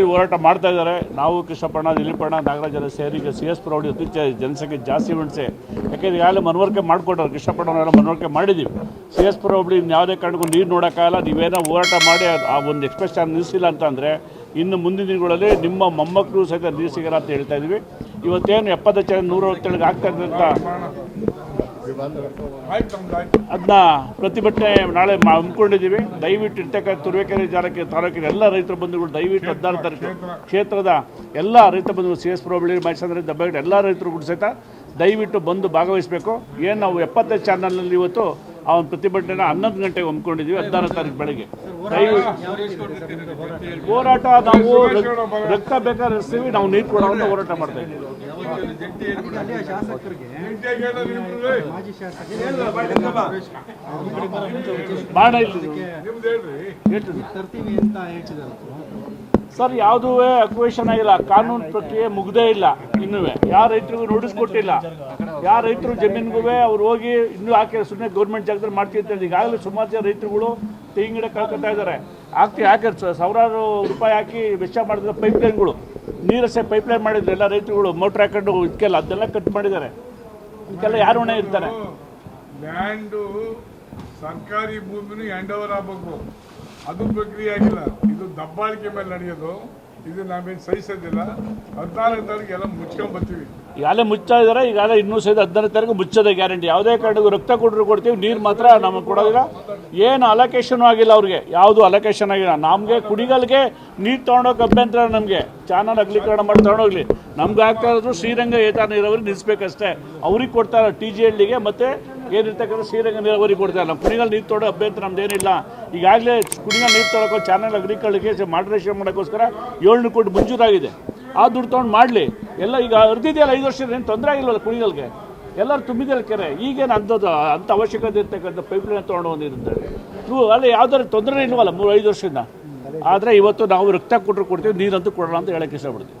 ಈ ಹೋರಾಟ ಮಾಡ್ತಾ ಇದ್ದಾರೆ. ನಾವು ಕೃಷ್ಣಪ್ಪಣ್ಣ ದಿಲೀಪಣ್ಣ ನಾಗರಾಜರ ಸೇರಿ ಈಗ ಸಿ ಎಸ್ ಪ್ರೌಢಿ ಅತಿ ಜನಸಂಖ್ಯೆ ಜಾಸ್ತಿ ಉಣಿಸಿ ಯಾಕೆಂದ್ರೆ ಈಗಾಗಲೇ ಮನವರಿಕೆ ಮಾಡಿಕೊಟ್ಟರು ಕೃಷ್ಣಪ್ಪಣ್ಣವರೆಲ್ಲ ಮನವರಿಕೆ ಮಾಡಿದ್ದೀವಿ. ಸಿ ಎಸ್ ಪ್ರೌಢಿ ಯಾವುದೇ ಕಾರಣಕ್ಕೂ ನೀರು ನೋಡೋಕ್ಕಾಗಲ್ಲ. ನೀವೇನೋ ಹೋರಾಟ ಮಾಡಿ ಆ ಒಂದು ಎಕ್ಸ್ಪ್ರೆಸ್ ಚಾನಲ್ ನಿಲ್ಲಿಸಿಲ್ಲ ಅಂತಂದರೆ ಇನ್ನು ಮುಂದಿನ ದಿನಗಳಲ್ಲಿ ನಿಮ್ಮ ಮೊಮ್ಮಕ್ಕಳು ಸಹಿತ ನೀರು ಸಿಗಲ್ಲ ಅಂತ ಹೇಳ್ತಾ ಇದ್ದೀವಿ. ಇವತ್ತೇನು ಎಪ್ಪತ್ತು ಜನ ನೂರ ಅರವತ್ತೇಳಿಗೆ ಆಗ್ತಾ ಇದ್ದಂಥ ಅದನ್ನ ಪ್ರತಿಭಟನೆ ನಾಳೆ ಹಮ್ಮಿಕೊಂಡಿದ್ದೀವಿ. ದಯವಿಟ್ಟು ಇರ್ತಕ್ಕಂಥ ತುರುವೇಕೆರೆ ಜಾಲಕ್ಕೆ ತಾಲೂಕಿನ ಎಲ್ಲ ರೈತರ ಬಂಧುಗಳು ದಯವಿಟ್ಟು ಹದಿನಾರು ತಾರೀಕು ಕ್ಷೇತ್ರದ ಎಲ್ಲ ರೈತ ಬಂಧುಗಳು ಸಿ ಎಸ್ ಪ್ರೊಬಳಿ ಮೈಸೂರು ದಬ್ಬಾಗಿಟ್ಟು ಎಲ್ಲ ರೈತರು ಕೂಡ ಸಹಿತ ದಯವಿಟ್ಟು ಬಂದು ಭಾಗವಹಿಸಬೇಕು. ಏನು ನಾವು ಎಪ್ಪತ್ತೈದು ಚಾನಲ್ನಲ್ಲಿ ಇವತ್ತು ಆ ಒಂದು ಪ್ರತಿಭಟನೆ ಹನ್ನೊಂದು ಗಂಟೆಗೆ ಹಮ್ಮಿಕೊಂಡಿದ್ದೀವಿ ಹದಿನಾರು ತಾರೀಕು ಬೆಳಗ್ಗೆ. ಹೋರಾಟ, ನಾವು ರಕ್- ರಕ್ತ ಬೇಕಾದ್ರೆ ಸಿವಿ ನಾವು ನೀರು ಕೊಡೋ ಹೋರಾಟ ಮಾಡ್ತಾ ಸರ್, ಯಾವುದೂ ಅಕ್ವೇಷನ್ ಆಗಿಲ್ಲ, ಕಾನೂನು ಪ್ರಕ್ರಿಯೆ ಮುಗ್ದೇ ಇಲ್ಲ ಇನ್ನೂ ಯಾವ ರೈತರಿಗೂ ನೋಟಿಸ್ ಕೊಟ್ಟಿಲ್ಲ. ಯಾವ ರೈತರು ಜಮೀನಿಗೂ ಅವ್ರು ಹೋಗಿ ಇನ್ನೂ ಹಾಕಿ ಸುಮ್ಮನೆ ಗೌರ್ಮೆಂಟ್ ಜಾಗದಲ್ಲಿ ಮಾಡ್ತೀವಿ ಅಂತ ಈಗಾಗಲೇ ಸುಮಾರು ಜನ ರೈತರುಗಳು ತೆಂಗಿನ ಗಿಡ ಕಳ್ಕೊತಾ ಇದ್ದಾರೆ. ಹಾಕ್ತಿ ಹಾಕಿ ಸ- ಸಾವಿರಾರು ರೂಪಾಯಿ ಹಾಕಿ ವೆಚ್ಚ ಮಾಡಿದ್ರೆ ಪೈಪ್ಲೈನ್ಗಳು ನೀರಸೆ ಪೈಪ್ಲೈನ್ ಮಾಡಿದ್ರು ಎಲ್ಲ ರೈತರುಗಳು ಮೋಟ್ರ್ ಹಾಕೊಂಡು ಇದಕ್ಕೆಲ್ಲ, ಅದೆಲ್ಲ ಕಟ್ ಮಾಡಿದ್ದಾರೆ. ಇದಕ್ಕೆಲ್ಲ ಯಾರು ಹೊಣೆ ಇರ್ತಾರೆ? ಲ್ಯಾಂಡು ಸರ್ಕಾರಿ ಭೂಮಿನೂ ಹ್ಯಾಂಡ್ ಓವರ್ ಆಗ್ಬೇಕು. ಅದು ಪ್ರಕ್ರಿಯೆ ಆಗಿಲ್ಲ. ಇದು ದಬ್ಬಾಳಿಕೆ ಮೇಲೆ ನಡೆಯೋದು. ಇದು ನಾವೇನು ಸಹಿಸೋದಿಲ್ಲ. ಹದಿನಾಲ್ಕನೇ ತಾರೀಕು ಎಲ್ಲ ಮುಚ್ಕೊಂಡ್ ಬರ್ತೀವಿ. ಈಗಾಗಲೇ ಮುಚ್ಚಾ ಇದ್ದಾರೆ ಈಗಾಗಲೇ ಇನ್ನೂ ಸಹಿತ ಹದಿನಾರು ತಾರೀಕು ಮುಚ್ಚೋದೇ ಗ್ಯಾರಂಟಿ. ಯಾವುದೇ ಕಾರಣಕ್ಕೂ ರಕ್ತ ಕೊಟ್ಟರು ಕೊಡ್ತೀವಿ. ನೀರು ಮಾತ್ರ ನಮಗೆ ಕೊಡೋದಿಲ್ಲ. ಏನು ಅಲೋಕೇಶನ್ ಆಗಿಲ್ಲ ಅವ್ರಿಗೆ. ಯಾವುದು ಅಲೋಕೇಶನ್ ಆಗಿಲ್ಲ. ನಮಗೆ ಕುಡಿಗಲ್ಗೆ ನೀರು ತೊಗೊಂಡೋಗಿ ಅಭ್ಯಂತರ ನಮಗೆ. ಚಾನಲ್ ಅಗಲೀಕರಣ ಮಾಡಿ ತೊಗೊಂಡೋಗ್ಲಿ. ನಮ್ಗೆ ಆಗ್ತಾ ಇರೋದು ಶ್ರೀರಂಗ ಏತ ನೀರಾವರಿ ನಿಲ್ಲಿಸ್ಬೇಕಷ್ಟೇ ಅವ್ರಿಗೆ ಕೊಡ್ತಾರೆ ಟಿ ಜಿ ಎಲ್ಡಿಗೆ ಮತ್ತು ಏನಿರ್ತಕ್ಕಂಥ ಶ್ರೀರಂಗ ನೀರಾವರಿ ಕೊಡ್ತಾರೆ. ನಮ್ಮ ಕುಣಿಗಲ್ ನೀರು ತೊಡೋ ಅಭ್ಯಂತರ ನಮ್ದೇನಿಲ್ಲ. ಈಗಾಗಲೇ ಕುಡಿಯೋ ನೀರು ತೊಳಕೋ ಚಾನಲ್ ಅಗ್ರಿಕಲ್ಗೆ ಮಾಡ್ರೇಷನ್ ಮಾಡೋಕ್ಕೋಸ್ಕರ ಏಳ್ನೂರು ಕೋಟಿ ಮಂಜೂರಾಗಿದೆ. ಆ ದುಡ್ಡು ತೊಗೊಂಡು ಮಾಡಲಿ. ಎಲ್ಲ ಈಗ ಅರ್ಧಿದೆಯಲ್ಲ ಐದು ವರ್ಷದ ಏನು ತೊಂದರೆ ಆಗಿಲ್ವಲ್ಲ ಕುಣಿಗಲ್ಗೆ ಎಲ್ಲರೂ ತುಂಬಿದೆ ಕೆರೆ. ಈಗೇನು ಅಂಥದ್ದು, ಅಂಥ ಅವಶ್ಯಕತೆ ಇರ್ತಕ್ಕಂಥ ಪೈಪ್ಲೈನ್ ತೊಗೊಂಡು ಬಂದಿರುತ್ತೆ ನೀವು ಅಲ್ಲಿ ಯಾವ್ದಾದ್ರು ತೊಂದರೆ ಇಲ್ವಲ್ಲ ಮೂರು ಐದು ವರ್ಷದಿಂದ? ಆದರೆ ಇವತ್ತು ನಾವು ರಕ್ತ ಕೊಟ್ಟರು ಕೊಡ್ತೀವಿ, ನೀರಂತೂ ಕೊಡೋಣ ಅಂತ ಹೇಳಕ್ಕೆ ಇಷ್ಟಪಡ್ತೀವಿ